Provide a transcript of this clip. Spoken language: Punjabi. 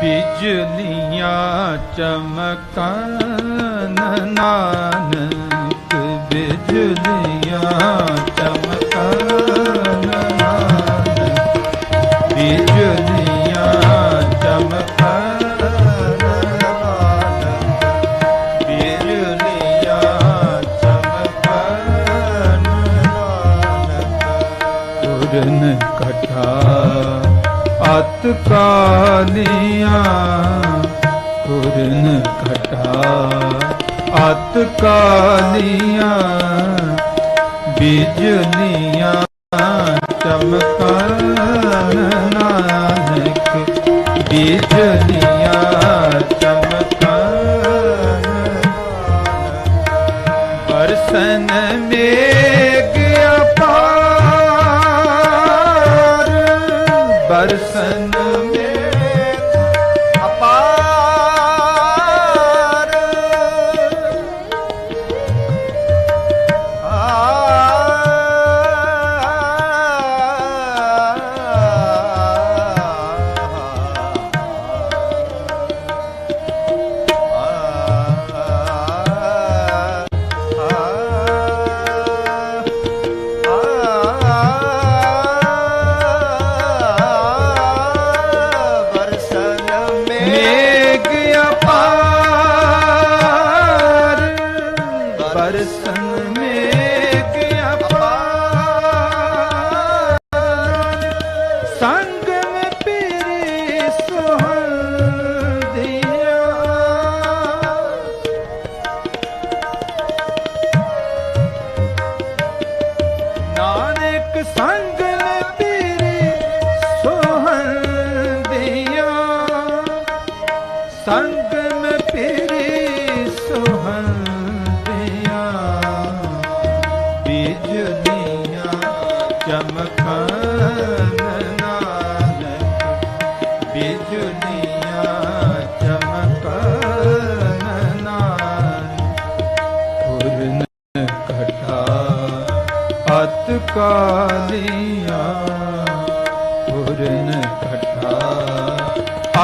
ਬਿਜਲੀਆਂ ਚਮਕਨ ਨਾਨਕ ਬਿਜਲੀਆਂ ਚਮਕਨ ਨਾਨਕ ਬਿਜਲੀਆਂ ਚਮਕਨ ਨਾਨਕ ਬਿਜਲੀਆਂ ਚਮਕਨ ਨਾਨਕ ਪੁਰਨ ਕਠਾ ਅਤ ਕਾਲੀਆਂ ਪੁਰਨ ਕਠਾ ਅਤ ਕਾਲੀਆਂ ਬਿਜਲੀਆਂ ਚਮਕਨ ਨਾਨਕ। ਬਿਜਲੀਆਂ ਚਮਕਨ ਬਰਸਨ ਮੇਘ ਬਰਸਨ ਮੇਘ ਸੰਗਮ ਪੀਰੀ ਸੋਹੰਦਿਆ ਬਿਜਲੀਆਂ ਚਮਕਨ ਨਾਨਕ ਬਿਜਲੀਆਂ ਚਮਕਨ ਨਾਨਕ ਪੁਰਨ ਕਠਾ ਅਤ ਕਾਲੀਆਂ ਪੁਰਨ ਕਠਾ